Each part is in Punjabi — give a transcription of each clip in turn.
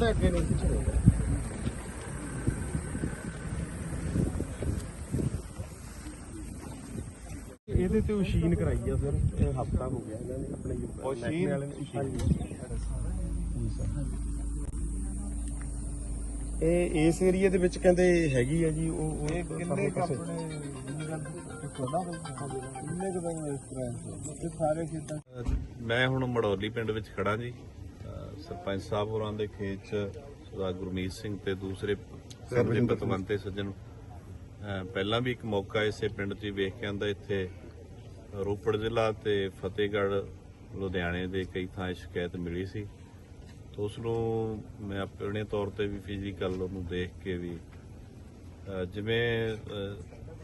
ਥੋੜਾ ਅੱਗੇ ਨੂੰ ਪਿੱਛੇ ਹੋ ਇਹਦੇ ਤੇ ਮਸ਼ੀਨ ਕਰਾਈ ਆ ਸਰ ਇਹ ਹਫਤਾ ਹੋ ਗਿਆ ਇਹਨਾਂ ਨੇ ਆਪਣੇ ਮਸ਼ੀਨ? ਵਾਲੇ ਨੇ ਹਾਂਜੀ। ਇਹ ਇਸ ਏਰੀਆ ਦੇ ਵਿੱਚ ਕਹਿੰਦੇ ਹੈਗੀ ਆ ਜੀ ਉਹ ਉਹ ਇਹ ਕਿੰਨੇ। ਆਪਣੇ ਕਿੰਨੇ ਕੁ ਦਾ ਐਕਸਪੀਰੀਅੰਸ ਇਹ ਸਾਰੇ ਖੇਤਾਂ ਮੈਂ ਹੁਣ ਮੜੌਲੀ ਪਿੰਡ ਵਿੱਚ ਖੜਾ ਜੀ। ਸਰਪੰਚ ਸਾਹਿਬ ਹੋਰਾਂ ਦੇ ਖੇਤ ਚ ਸਰਦਾਰ ਗੁਰਮੀਤ ਸਿੰਘ ਤੇ ਦੂਸਰੇ ਸਾਡੇ ਪਤਵੰਤੇ ਸੱਜਣ ਪਹਿਲਾਂ ਵੀ ਇੱਕ ਮੌਕਾ ਇਸੇ ਪਿੰਡ 'ਚ ਵੇਖ ਕੇ ਆਂਦਾ ਇੱਥੇ ਰੋਪੜ ਜ਼ਿਲ੍ਹਾ ਤੇ ਫਤਿਹਗੜ੍ਹ ਲੁਧਿਆਣੇ ਦੇ ਕਈ ਥਾਂ ਸ਼ਿਕਾਇਤ ਮਿਲੀ ਸੀ। ਤਾਂ ਉਸ ਨੂੰ ਮੈਂ ਆਪਣੇ ਤੌਰ ਤੇ ਵੀ ਫਿਜ਼ੀਕਲ ਉਹਨੂੰ ਦੇਖ ਕੇ ਵੀ ਜਿਵੇਂ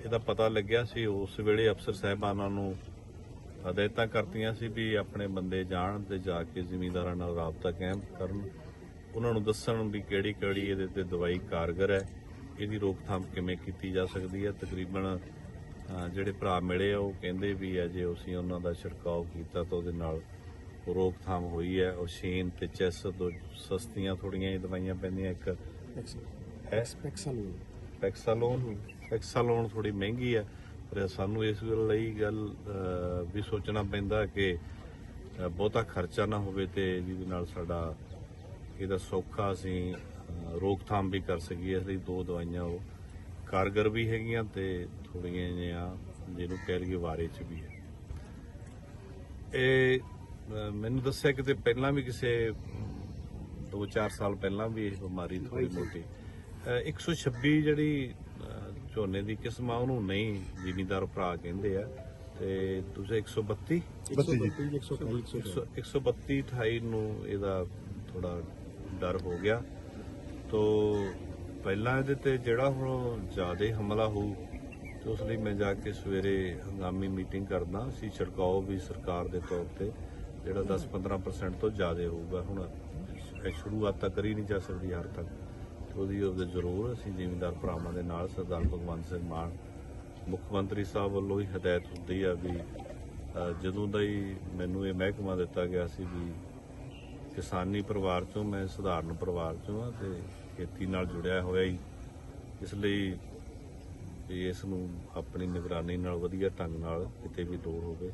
ਇਹਦਾ ਪਤਾ ਲੱਗਿਆ ਸੀ ਉਸ ਵੇਲੇ ਅਫਸਰ ਸਾਹਿਬਾਨਾਂ ਨੂੰ ਹਦਾਇਤਾਂ ਕਰਤੀਆਂ ਸੀ ਵੀ ਆਪਣੇ ਬੰਦੇ ਜਾਣ ਤੇ ਜਾ ਕੇ ਜ਼ਿਮੀਂਦਾਰਾਂ ਨਾਲ ਰਾਬਤਾ ਕਾਇਮ ਕਰਨ। ਉਹਨਾਂ ਨੂੰ ਦੱਸਣ ਵੀ ਕਿਹੜੀ ਕਿਹੜੀ ਇਹਦੇ ਤੇ ਦਵਾਈ ਕਾਰਗਰ ਹੈ। ਇਹਦੀ ਰੋਕਥਾਮ ਕਿਵੇਂ ਕੀਤੀ ਜਾ ਸਕਦੀ ਹੈ? ਤਕਰੀਬਨ ਜਿਹੜੇ ਭਰਾ ਮਿਲੇ ਆ ਉਹ ਕਹਿੰਦੇ ਵੀ ਹੈ ਜੇ ਅਸੀਂ ਉਹਨਾਂ ਦਾ ਛਿੜਕਾਅ ਕੀਤਾ ਤਾਂ ਉਹਦੇ ਨਾਲ ਰੋਕਥਾਮ ਹੋਈ ਹੈ। ਉਹ ਸ਼ੀਨ ਤੇ ਚੈਸ ਦੋ ਸਸਤੀਆਂ ਥੋੜੀਆਂ ਹੀ ਦਵਾਈਆਂ ਪੈਂਦੀਆਂ। ਇੱਕ ਐਸਪੈਕਸਲ ਪੈਕਸਾਲੋਨ ਪੈਕਸਾਲੋਨ ਥੋੜੀ ਮਹਿੰਗੀ ਹੈ। ਸਾਨੂੰ ਇਸ ਗੱਲ ਲਈ ਗੱਲ ਵੀ ਸੋਚਣਾ ਪੈਂਦਾ ਕਿ ਬਹੁਤਾ ਖਰਚਾ ਨਾ ਹੋਵੇ ਤੇ ਜਿਹਦੇ ਨਾਲ ਸਾਡਾ ਇਹਦਾ ਸੌਖਾ ਅਸੀਂ ਰੋਕਥਾਮ ਵੀ ਕਰ ਸਕੀਏ। ਇਸ ਲਈ ਦੋ ਦਵਾਈਆਂ ਉਹ ਕਾਰਗਰ ਵੀ ਹੈਗੀਆਂ ਤੇ ਥੋੜੀਆਂ ਜਿਹੀਆਂ ਜਿਹਨੂੰ ਕਹਿ ਲਈਏ ਵਾਰੇ ਚ ਵੀ ਹੈ। ਇਹ ਮੈਨੂੰ ਦੱਸਿਆ ਕਿ ਪਹਿਲਾਂ ਵੀ ਕਿਸੇ 2-4 ਸਾਲ ਪਹਿਲਾਂ ਵੀ ਇਹ ਬਿਮਾਰੀ ਥੋੜੀ ਮੋਟੀ ਅਹ 126 ਜਿਹੜੀ ਝੋਨੇ ਦੀ ਕਿਸਮ ਆ, ਉਹਨੂੰ ਨਹੀਂ ਜ਼ਿਮੀਦਾਰ ਭਰਾ ਕਹਿੰਦੇ ਆ। ਤੇ ਦੂਸਰੇ 132 132 128 132 28 ਨੂੰ ਇਹਦਾ ਥੋੜਾ ਡਰ ਹੋ ਗਿਆ। ਤੋ ਪਹਿਲਾਂ ਇਹਦੇ ਤੇ ਜਿਹੜਾ ਹੁਣ ਜ਼ਿਆਦਾ ਹਮਲਾ ਹੋਊ, ਤੇ ਉਸ ਲਈ ਮੈਂ ਜਾ ਕੇ ਸਵੇਰੇ ਹੰਗਾਮੀ ਮੀਟਿੰਗ ਕਰਦਾ। ਸੀ ਛਿੜਕਾਓ ਵੀ ਸਰਕਾਰ ਦੇ ਤੌਰ ਤੇ, ਜਿਹੜਾ 10-15% ਤੋਂ ਜ਼ਿਆਦਾ ਹੋਊਗਾ। ਹੁਣ ਸ਼ੁਰੂਆਤ ਤਾਂ ਕਰੀ ਨਹੀਂ ਜਾ ਸਕਦੀ ਹਰ ਤੱਕ। ਉਹਦੀ ਉਹਦੇ ਜ਼ਰੂਰ ਅਸੀਂ ਜ਼ਿਮੀਂਦਾਰ ਭਰਾਵਾਂ ਦੇ ਨਾਲ ਸਰਦਾਰ ਭਗਵੰਤ ਸਿੰਘ ਮਾਨ, ਮੁੱਖ ਮੰਤਰੀ ਸਾਹਿਬ ਵੱਲੋਂ ਹੀ ਹਦਾਇਤ ਹੁੰਦੀ ਆ ਵੀ ਜਦੋਂ ਦਾ ਹੀ ਮੈਨੂੰ ਇਹ ਮਹਿਕਮਾ ਦਿੱਤਾ ਗਿਆ ਸੀ ਵੀ ਕਿਸਾਨੀ ਪਰਿਵਾਰ ਚੋਂ ਮੈਂ ਸਧਾਰਨ ਪਰਿਵਾਰ ਚੋਂ ਆ ਤੇ ਖੇਤੀ ਨਾਲ ਜੁੜਿਆ ਹੋਇਆ ਹੀ, ਇਸ ਲਈ ਵੀ ਇਸ ਨੂੰ ਆਪਣੀ ਨਿਗਰਾਨੀ ਨਾਲ ਵਧੀਆ ਢੰਗ ਨਾਲ ਕਿਤੇ ਵੀ ਲੋੜ ਹੋਵੇ।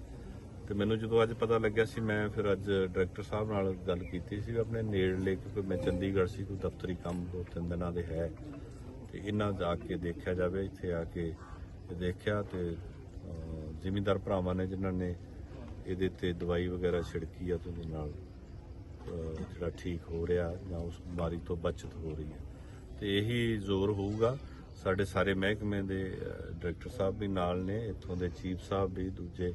ਤੇ ਮੈਨੂੰ ਜਦੋਂ ਅੱਜ ਪਤਾ ਲੱਗਿਆ ਸੀ ਮੈਂ ਫਿਰ ਅੱਜ ਡਾਇਰੈਕਟਰ ਸਾਹਿਬ ਨਾਲ ਗੱਲ ਕੀਤੀ ਸੀ ਆਪਣੇ ਨੇੜਲੇ ਕਿਉਂਕਿ ਮੈਂ ਚੰਡੀਗੜ੍ਹ ਸੀ ਕੋਈ ਦਫ਼ਤਰੀ ਕੰਮ ਦੋ ਤਿੰਨ ਦਿਨਾਂ ਦੇ ਹੈ। ਤੇ ਇਹਨਾਂ ਜਾ ਕੇ ਦੇਖਿਆ ਜਾਵੇ ਇੱਥੇ ਆ ਕੇ ਦੇਖਿਆ ਤੇ ਅਹ, ਜ਼ਿਮੀਂਦਾਰ ਭਰਾਵਾਂ ਨੇ ਜਿਨ੍ਹਾਂ ਨੇ ਇਹਦੇ ਤੇ ਦਵਾਈ ਵਗੈਰਾ ਛਿੜਕੀ ਆ ਤੇ ਉਹਦੇ ਨਾਲ ਜਿਹੜਾ ਠੀਕ ਹੋ ਰਿਹਾ ਜਾਂ ਉਸ ਬਿਮਾਰੀ ਤੋਂ ਬਚਤ ਹੋ ਰਹੀ ਹੈ। ਤੇ ਇਹੀ ਜ਼ੋਰ ਹੋਊਗਾ। ਸਾਡੇ ਸਾਰੇ ਮਹਿਕਮੇ ਦੇ ਡਾਇਰੈਕਟਰ ਸਾਹਿਬ ਵੀ ਨਾਲ ਨੇ ਇੱਥੋਂ ਦੇ ਚੀਫ ਸਾਹਿਬ ਵੀ ਦੂਜੇ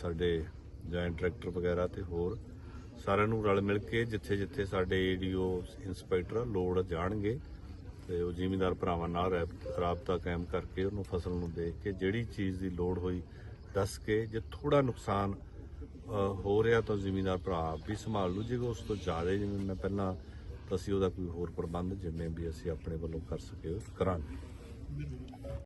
ਸਾਡੇ ਜੁਆਇੰਟ ਡਾਇਰੈਕਟਰ ਵਗੈਰਾ ਤੇ ਹੋਰ ਸਾਰਿਆਂ ਨੂੰ ਰਲ ਮਿਲ ਕੇ ਜਿੱਥੇ ਜਿੱਥੇ ਸਾਡੇ ਏਡੀਓ ਇੰਸਪੈਕਟਰ ਲੋੜ ਜਾਣਗੇ ਤੇ ਉਹ ਜ਼ਿਮੀਂਦਾਰ ਭਰਾਵਾਂ ਨਾਲ ਰਾਬਤਾ ਕਾਇਮ ਕਰਕੇ ਉਹਨੂੰ ਫਸਲ ਨੂੰ ਦੇਖ ਕੇ ਜਿਹੜੀ ਚੀਜ਼ ਦੀ ਲੋੜ ਹੋਈ ਦੱਸ ਕੇ ਜੇ ਥੋੜਾ ਨੁਕਸਾਨ ਹੋ ਰਿਹਾ ਤਾਂ ਜ਼ਿਮੀਂਦਾਰ ਭਰਾ ਆਪ ਵੀ ਸੰਭਾਲ ਲੂ ਜੇ ਉਸ ਤੋਂ ਜ਼ਿਆਦਾ ਜਿਵੇਂ ਮੈਂ ਪਹਿਲਾਂ ਅਸੀਂ ਉਹਦਾ ਕੋਈ ਹੋਰ ਪ੍ਰਬੰਧ ਜਿੰਨੇ ਵੀ ਅਸੀਂ ਆਪਣੇ ਵੱਲੋਂ ਕਰ ਸਕੇ, ਕਰਾਂਗੇ।